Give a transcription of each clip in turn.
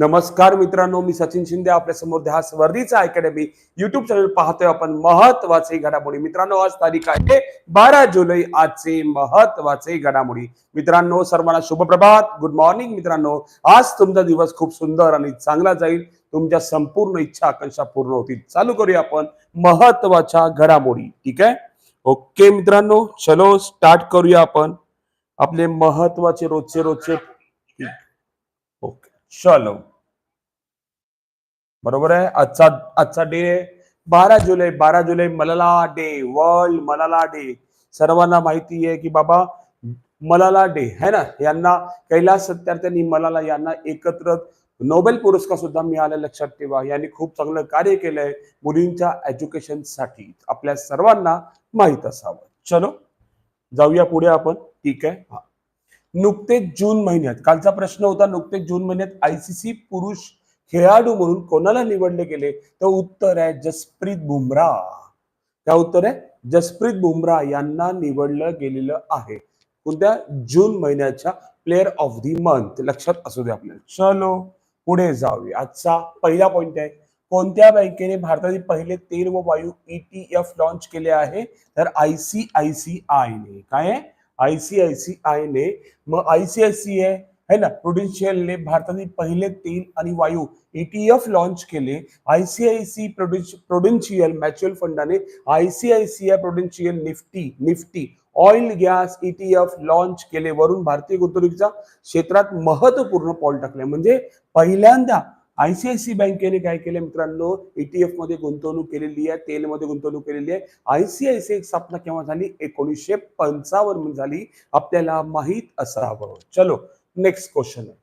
नमस्कार मित्रांनो मी सचिन शिंदे आपल्यासमोर ध्यास वर्धीचा अकॅडमी युट्यूब चॅनल पाहतोय आपण महत्त्वाचे घडामोडी. मित्रांनो आज तारीख आहे बारा जुलै आजचे महत्त्वाचे घडामोडी. मित्रांनो सर्वांना शुभ प्रभात. गुड मॉर्निंग मित्रांनो. आज तुमचा दिवस खूप सुंदर आणि चांगला जाईल. तुमच्या संपूर्ण इच्छा आकांक्षा पूर्ण होतील. चालू करूया आपण महत्त्वाच्या घडामोडी. ठीक आहे? ओके मित्रांनो. चलो स्टार्ट करूया आपण. आपले महत्त्वाचे रोजचे रोजचे. ओके चलो. बरोबर आहे? आजचा आजचा डे बारा जुलै बारा जुलै Malala day world Malala day सर्वांना माहिती आहे की बाबा मलाला डे है ना? यांना कैलास सत्यार्थ्यांनी मलाला यांना एकत्र नोबेल पुरस्कार सुद्धा मिळाला लक्षात ठेवा. यांनी खूप चांगलं कार्य केलंय मुलींच्या एज्युकेशनसाठी. आपल्या सर्वांना माहीत असावं. चलो जाऊया पुढे आपण. ठीक आहे? हा. नुकतेच जून महिन्यात कालचा प्रश्न होता नुकतेच जून महिन्यात आयसीसी पुरुष खेळाडू म्हणून कोणाला निवडले गेले? तर उत्तर आहे जसप्रीत बुमराह त्या उत्तर आहे? जसप्रीत बुमराह यांना निवडलं गेलेलं आहे. कोणत्या? जून महिन्याच्या प्लेअर ऑफ दी मंथ लक्षात असू दे आपल्याला. चलो पुढे जाऊया. आजचा पहिला पॉइंट आहे. कोणत्या बँकेने भारतातील पहिले तेल व वायू ईटीएफ लॉन्च केले आहे? तर आयसीआयसीआय ने. काय आहे? आयसीआयसीआय ने. मग आयसीआयसीआय है ना? प्रुडेन्शियलने भारतातील पहिले तेल आणि वायू ईटीएफ लॉन्च केले. आयसीआयसी प्रुडेन्शियल म्युच्युअल फंडाने ICICI prudential Nifty Nifty oil gas ETF launch केले. वरून भारतीय गुंतवणुकीच्या क्षेत्रात महत्त्वपूर्ण पाऊल टाकले. म्हणजे पहिल्यांदा आयसीआयसी बँकेने काय केलं मित्रांनो? ईटीएफमध्ये गुंतवणूक केलेली आहे. तेलमध्ये गुंतवणूक केलेली आहे. आयसीआयसीआय स्थापना केव्हा झाली? एकोणीसशे पंचावन्न झाली. आपल्याला माहीत असावं. चलो. नेक्स्ट क्वेश्चन आहे.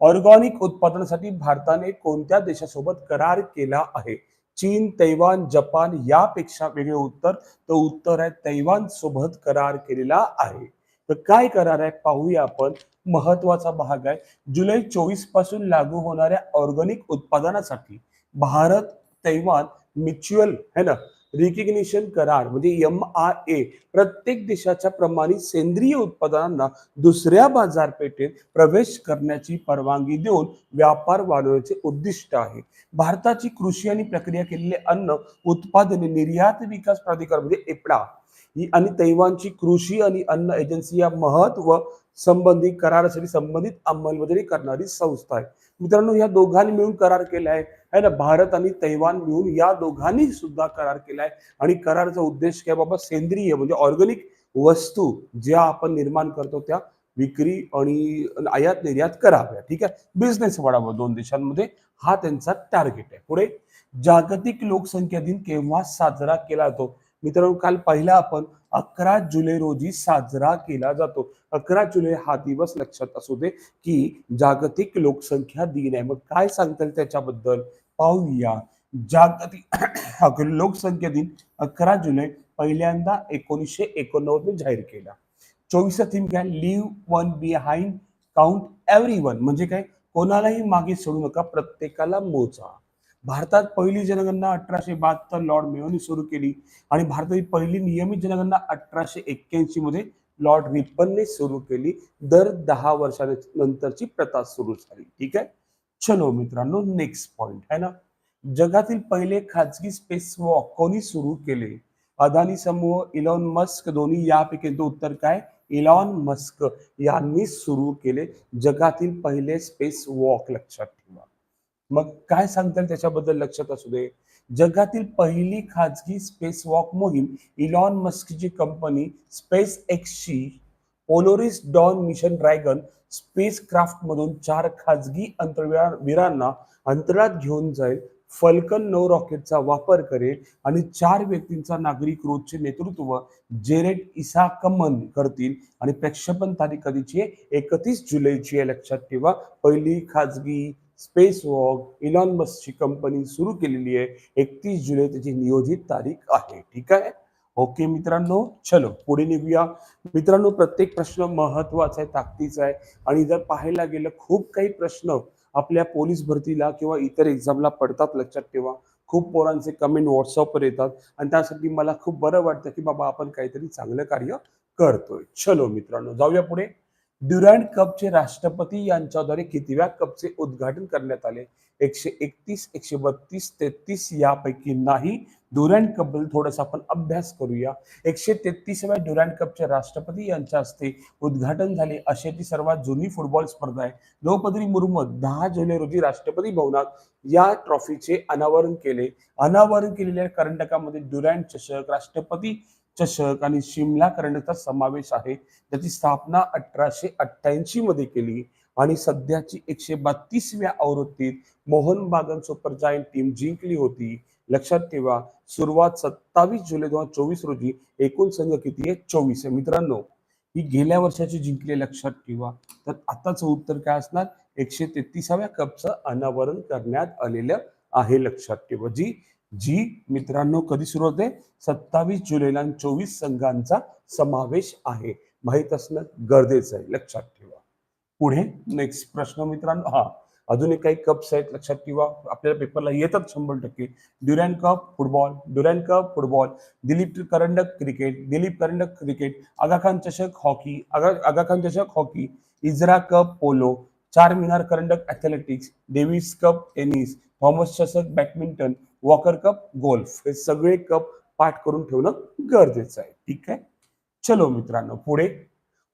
ऑर्गॅनिक उत्पादनासाठी भारताने कोणत्या देशासोबत करार केला आहे? चीन तैवान जपान यापेक्षा वेगळे उत्तर. तर उत्तर आहे तैवान सोबत करार केलेला आहे. तर काय करार आहे? पाहूया आपण. महत्त्वाचा भाग आहे. जुलै चोवीसपासून लागू होणाऱ्या ऑर्गॅनिक उत्पादनासाठी भारत तैवान म्युच्युअल है ना? रिकग्निशन करार म्हणजे एम आर ए प्रत्येक देशाच्या प्रमाणित सेंद्रिय उत्पादनांना दुसऱ्या बाजारपेठेत प्रवेश करण्याची परवानगी देऊन व्यापार वाढवण्याचे उद्दिष्ट आहे. भारताची कृषी आणि प्रक्रिया केलेले अन्न उत्पादने निर्यात विकास प्राधिकार म्हणजे एपडा ही आणि तैवानची कृषी आणि अन्न एजन्सी या महत्त्व संबंधित करारासाठी संबंधित अंमलबजावणी करणारी संस्था आहे. मित्रांनो या दोघांनी मिळून करार केला आहे आहे ना? भारत आणि तैवान मिळून या दोघांनी सुद्धा करार केलाय. आणि करारचा उद्देश काय बाबा? सेंद्रिय म्हणजे ऑर्गॅनिक वस्तू ज्या आपण निर्माण करतो त्या विक्री आणि आयात निर्यात कराव्या. ठीक आहे? बिझनेस वाढावं दोन देशांमध्ये. हा त्यांचा टार्गेट आहे. पुढे जागतिक लोकसंख्या दिन केव्हा साजरा केला जातो? मित्रांनो काल पहिला आपण अकरा जुलै रोजी साजरा केला जातो. अकरा जुलै हा दिवस लक्षात असू दे की जागतिक लोकसंख्या दिन आहे. मग काय सांगता येईल त्याच्याबद्दल? पाहूया. जागतिक लोकसंख्या दिन अकरा जुलै पहिल्यांदा एकोणीसशे एकोणनव्वद जाहीर केला. चोवीसचा थीम काय? Leave one behind count everyone म्हणजे काय? कोणालाही मागे सोडू नका प्रत्येकाला मोजा. भारतात पहिली जनगणना अठराशे बहात्तर लॉर्ड मेयोनी सुरू केली आणि भारतातील पहिली नियमित जनगणना अठराशे एक्क्याऐंशी मध्ये लॉर्ड रिपनने सुरू केली. दर दहा वर्षानंतरची प्रथा सुरू झाली. ठीक आहे? चलो मित्रांनो नेक्स्ट पॉइंट आहे ना? जगातील पहिले खाजगी स्पेस वॉक कोणी सुरू केले? अदानी समूह इलॉन मस्क दोन्ही यापैकी उत्तर काय? इलॉन मस्क यांनी सुरू केले जगातील पहिले स्पेस वॉक लक्षात ठेवा. मग काय सांगता त्याच्याबद्दल लक्षात असू दे? जगातील पहिली खाजगी स्पेस वॉक मोहीम इलॉन मस्कची कंपनी space एक्सची Polaris Dawn mission Dragon space क्राफ्टमधून चार खाजगी अंतराळवीरांना अंतराळात घेऊन जाईल. फल्कन नऊ रॉकेटचा वापर करेल आणि चार व्यक्तींचा नागरिक रोजचे नेतृत्व जेरेट इसाकमन करतील. आणि प्रक्षेपण तारीख कधीची आहे? एकतीस जुलैची आहे लक्षात ठेवा. पहिली खाजगी स्पेस वॉक इलॉन मस्कची कंपनी सुरू केलेली आहे. एकतीस जुलै त्याची नियोजित तारीख आहे. ठीक आहे? ओके मित्रांनो चलो पुढे निघूया. मित्रांनो प्रत्येक प्रश्न महत्त्वाचा आहे ताकदीचा आहे. आणि जर पाहायला गेलं खूप काही प्रश्न आपल्या पोलीस भरतीला किंवा इतर एक्झामला पडतात लक्षात ठेवा. खूप पोरांचे कमेंट व्हॉट्सअपवर येतात. आणि त्यासाठी मला खूप बरं वाटतं की बाबा आपण काहीतरी चांगलं कार्य करतोय. चलो मित्रांनो जाऊया पुढे. ड्युरँड कपचे राष्ट्रपती यांच्याद्वारे कितव्या कपचे उद्घाटन करण्यात आले? एकशे एकतीस एकशे बत्तीस तेहतीस यापैकी नाही. ड्युरँड कपबद्दल थोडासा आपण अभ्यास करूया. एकशे तेहतीसव्या ड्युरँड कपचे राष्ट्रपती यांच्या हस्ते उद्घाटन झाले. अशी ती सर्वात जुनी फुटबॉल स्पर्धा आहे. द्रौपदी मुर्मू दहा जुलै रोजी राष्ट्रपती भवनात या ट्रॉफीचे अनावरण केले. अनावरण केलेल्या कर्नाटकामध्ये ड्युरँड चषक राष्ट्रपती चषक आणि शिमला करण्याचा समावेश आहे. त्याची स्थापना अठराशे अठ्ठ्याऐंशी मध्ये केली. आणि सध्याची एकशे बत्तीसव्या आवृत्तीत Mohan Bagan super giant team जिंकली होती. लक्षात ठेवा सुरुवात सत्तावीस जुलै दोन हजार चोवीस रोजी एकूण संघ किती आहे? चोवीस आहे. मित्रांनो ही गेल्या वर्षाची जिंकली लक्षात ठेवा. तर आताचं उत्तर काय असणार? एकशे तेहतीसाव्या कपचं अनावरण करण्यात आलेलं आहे. लक्षात ठेवा. जी जी मित्रांनो कधी सुरू होते सत्तावीस जुलैला चोवीस संघांचा समावेश आहे. माहीत असणं गरजेचं आहे. लक्षात ठेवा. पुढे नेक्स्ट प्रश्न मित्रांनो हा अजून एक काही कप्स आहेत लक्षात ठेवा. आपल्याला पेपरला येतात शंभर टक्के. Durand cup football Durand cup football Duleep करंडक क्रिकेट दिलीप करंडक क्रिकेट आगाखान चषक हॉकी आगा आगाखान चषक हॉकी इजरा कप पोलो चार मिनार करंडक athletics Davis cup tennis Thomas चषक बॅडमिंटन वॉकर कप गोल्फ हे सगळे कप पाठ करून ठेवणं गरजेचं आहे. ठीक आहे? चलो मित्रांनो पुढे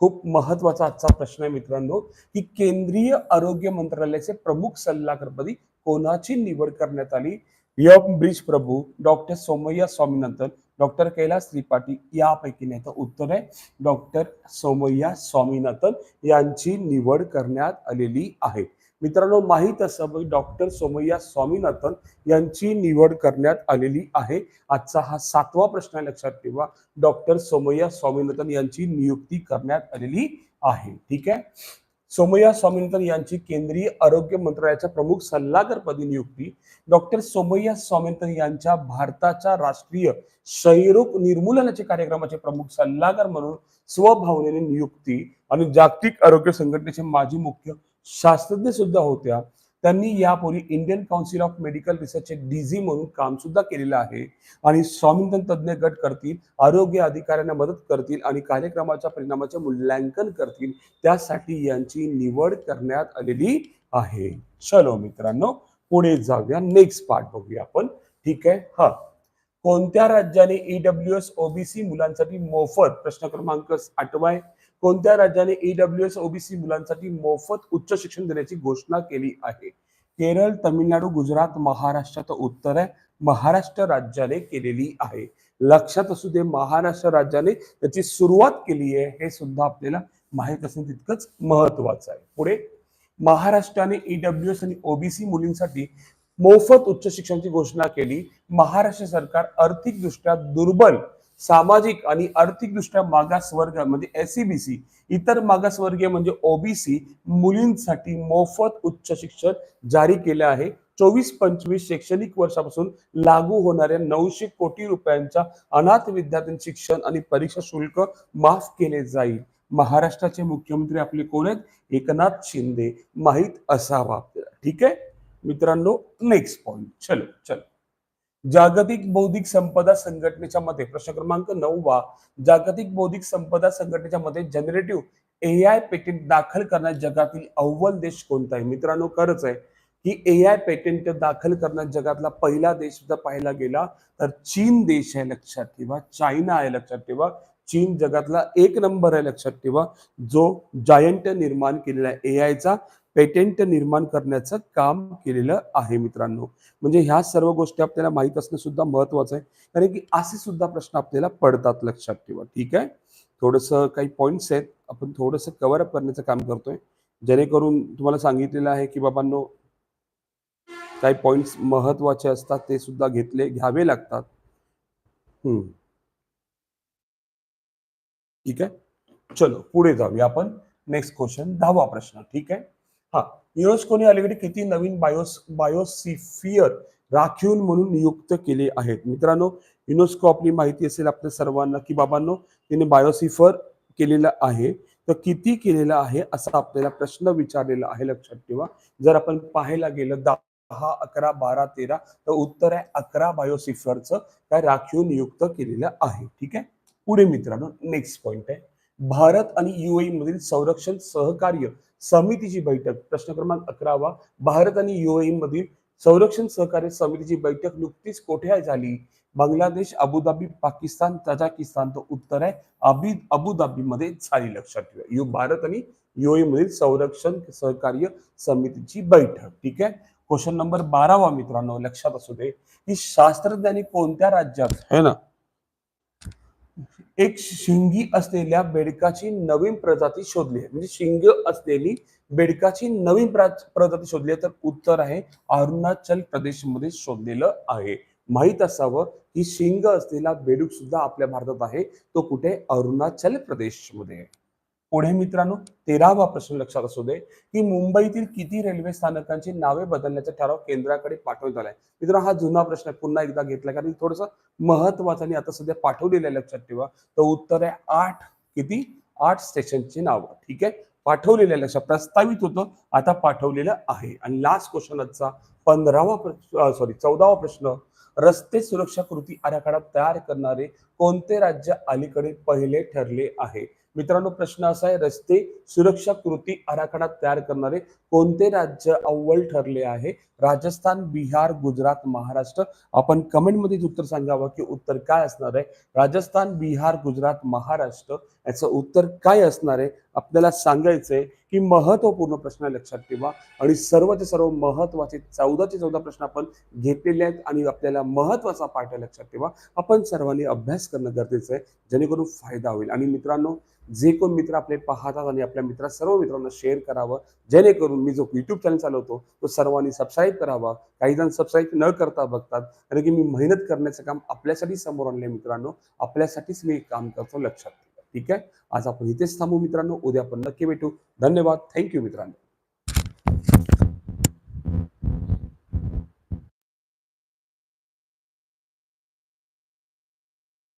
खूप महत्त्वाचा आजचा प्रश्न आहे मित्रांनो की केंद्रीय आरोग्य मंत्रालयाचे प्रमुख सल्लागारपदी कोणाची निवड करण्यात आली? M Brij Prabhu doctor Soumya Swaminathan doctor Kailas Tripathi यापैकी नाही तर उत्तर आहे. डॉक्टर सोमय्या स्वामीनाथन यांची निवड करण्यात आलेली आहे. मित्रांनो माहीत असं म्हणजे डॉक्टर सोमय्या स्वामीनाथन यांची निवड करण्यात आलेली आहे. आजचा हा सातवा प्रश्न लक्षात ठेवा. डॉक्टर सोमय्या स्वामीनाथन यांची नियुक्ती करण्यात आलेली आहे. ठीक आहे? सोमय्या स्वामीनाथन यांची केंद्रीय आरोग्य मंत्रालयाच्या प्रमुख सल्लागारपदी नियुक्ती. डॉक्टर सोमय्या स्वामीनाथन यांच्या भारताच्या राष्ट्रीय क्षयरोग निर्मूलनाचे कार्यक्रमाचे प्रमुख सल्लागार म्हणून स्वभावनेने नियुक्ती. आणि जागतिक आरोग्य संघटनेचे माजी मुख्य शास्त्रज्ञ सुद्धा होत्या. त्यांनी यापूर्वी इंडियन काउन्सिल ऑफ मेडिकल रिसर्चचे डीजी म्हणून काम सुद्धा केलेलं आहे. आणि स्वामीनाथन तज्ज्ञ गट करतील आरोग्य अधिकाऱ्यांना मदत करतील आणि कार्यक्रमाच्या परिणामाचे मूल्यांकन करतील त्यासाठी यांची निवड करण्यात आलेली आहे. चलो मित्रांनो पुढे जाऊया. नेक्स्ट पार्ट बघूया आपण. ठीक आहे? हा. कोणत्या राज्याने ईडब्ल्यू एस ओबीसी मुलांसाठी मोफत प्रश्न क्रमांक आठवा आहे? कोणत्या राज्याने ईडब्ल्यू एस ओबीसी मुलांसाठी मोफत उच्च शिक्षण देण्याची घोषणा केली आहे? केरळ तमिळनाडू गुजरात महाराष्ट्रात उत्तर आहे. महाराष्ट्र राज्याने केलेली आहे. लक्षात असू दे महाराष्ट्र राज्याने त्याची सुरुवात केली आहे हे सुद्धा आपल्याला माहीत असणं तितकंच महत्वाचं आहे. पुढे महाराष्ट्राने ईडब्ल्यू एस आणि ओबीसी मुलींसाठी मोफत उच्च शिक्षणाची घोषणा केली. महाराष्ट्र सरकार आर्थिकदृष्ट्या दुर्बल सामाजिक आणि आर्थिकदृष्ट्या मागास वर्ग म्हणजे एससीबीसी इतर मागासवर्गीय म्हणजे ओबीसी मुलींसाठी मोफत उच्च शिक्षण जारी केले आहे. चोवीस पंचवीस शैक्षणिक वर्षापासून लागू होणाऱ्या नऊशे कोटी रुपयांच्या अनाथ विद्यार्थ्यांचे शिक्षण आणि परीक्षा शुल्क माफ केले जाईल. महाराष्ट्राचे मुख्यमंत्री आपले कोण आहेत? एकनाथ शिंदे. माहीत असावा. आपल्याला ठीक आहे? मित्रांनो नेक्स्ट पॉइंट चलो चलो. जागतिक बौद्धिक संपदा संघटनेच्या मते प्रश्न क्रमांक नऊवा जागतिक बौद्धिक संपदा संघटनेच्या मते जनरेटिव्ह ए आय पेटेंट दाखल करण्यात जगातील अव्वल देश कोणता आहे? मित्रांनो खरंच आहे की ए आय पेटेंट दाखल करण्यात जगातला पहिला देश जर पाहायला गेला तर चीन देश आहे लक्षात ठेवा. चायना आहे लक्षात ठेवा. चीन जगातला एक नंबर आहे लक्षात ठेवा जो जायंट निर्माण केलेला आहे ए आयचा पेटेंट निर्माण करण्याचं काम केलेलं आहे मित्रांनो. म्हणजे ह्या सर्व गोष्टी आपल्याला माहीत असणं सुद्धा महत्वाचं आहे. कारण की असे सुद्धा प्रश्न आपल्याला पडतात लक्षात ठेवा. ठीक आहे? थोडंसं काही पॉईंट्स आहेत. आपण थोडंसं कव्हर अप करण्याचं काम करतोय. जेणेकरून तुम्हाला सांगितलेलं आहे की बाबांनो काही पॉईंट्स महत्त्वाचे असतात ते सुद्धा घेतले घ्यावे लागतात. हम्म. ठीक आहे? चलो पुढे जाऊया आपण. नेक्स्ट क्वेश्चन दहावा प्रश्न. ठीक आहे? हा युनेस्कोने अलीकडे किती नवीन बायोस बायोसिफियर राखीव म्हणून नियुक्त केले आहेत? मित्रांनो युनेस्को आपली माहिती असेल आपल्या सर्वांना की बाबांनो तिने बायोसिफर केलेलं आहे. तर किती केलेलं आहे असा आपल्याला प्रश्न विचारलेला आहे लक्षात ठेवा. जर आपण पाहायला गेलं दहा अकरा बारा तेरा तर उत्तर आहे अकरा बायोसिफरचं काय राखीव नियुक्त केलेलं आहे. ठीक आहे? पुढे मित्रांनो नेक्स्ट पॉइंट आहे. भारत आणि युएई मधील संरक्षण सहकार्य समितीची बैठक प्रश्न क्रमांक अकरावा. भारत आणि युएई मधील संरक्षण सहकार्य समितीची बैठक नुकतीच कोठे झाली? Bangladesh Abu Dhabi Pakistan Tajikistan. तर उत्तर आहे अबी अबुधाबी मध्ये झाली लक्षात ठेवा. यु भारत आणि युएई मधील संरक्षण सहकार्य समितीची बैठक. ठीक आहे? क्वेश्चन नंबर बारावा मित्रांनो लक्षात असू दे. की शास्त्रज्ञांनी कोणत्या राज्यात है ना? एक शिंगी असलेल्या बेडकाची नवीन प्रजाती शोधली आहे. म्हणजे शिंग असलेली बेडकाची नवीन प्रजाती शोधली आहे. तर उत्तर आहे अरुणाचल प्रदेशमध्ये शोधलेलं आहे. माहीत असावं की शिंग असलेला बेडूक सुद्धा आपल्या भारतात आहे. तो कुठे? अरुणाचल प्रदेशमध्ये. आहे पुढे मित्रांनो तेरावा प्रश्न लक्षात असू दे की मुंबईतील किती रेल्वे स्थानकांची नावे बदलण्याचा ठराव केंद्राकडे पाठवण्यात आलाय. मित्रांनो हा जुना प्रश्न आहे पुन्हा एकदा घेतला कारण थोडस महत्वाचं आणि आता सध्या पाठवलेलं आहे लक्षात ठेवा. तर उत्तर आहे आठ किती? आठ स्टेशनची नावं ठीक आहे? पाठवलेलं आहे लक्षात प्रस्तावित होतं आता पाठवलेलं आहे. आणि लास्ट क्वेश्चन आजचा पंधरावा सॉरी चौदावा प्रश्न रस्ते सुरक्षा कृती आराखडा तयार करणारे कोणते राज्य अलीकडे पहिले ठरले आहे? मित्रांनो प्रश्न असा आहे रस्ते सुरक्षा कृती आराखडा तयार करणारे कोणते राज्य अव्वल ठरले आहे? राजस्थान बिहार गुजरात महाराष्ट्र. आपण कमेंटमध्येच उत्तर सांगावं की उत्तर काय असणार आहे? राजस्थान बिहार गुजरात महाराष्ट्र याचं उत्तर काय असणार आहे? आपल्याला सांगायचंय की महत्त्वपूर्ण प्रश्न लक्षात ठेवा. आणि सर्वचे सर्व महत्त्वाचे चौदाचे चौदा प्रश्न आपण घेतलेले आहेत आणि आपल्याला महत्त्वाचा पाठ लक्षात ठेवा. आपण सर्वांनी अभ्यास करणं गरजेचं आहे जेणेकरून फायदा होईल. आणि मित्रांनो जे कोण मित्र आपले पाहतात आणि आपल्या मित्रा सर्व मित्रांना शेअर करावं जेणेकरून मी जो युट्यूब चॅनल चालवतो तो सर्वांनी सबस्क्राईब करावा. काही जण सबस्क्राईब न करता बघतात. कारण की मी मेहनत करण्याचं काम आपल्यासाठी समोर आणले मित्रांनो. आपल्यासाठीच मी काम करतो लक्षात ठीक आहे? आज आपण इथेच थांबू मित्रांनो. उद्या आपण नक्की भेटू. धन्यवाद. थँक्यू मित्रांनो.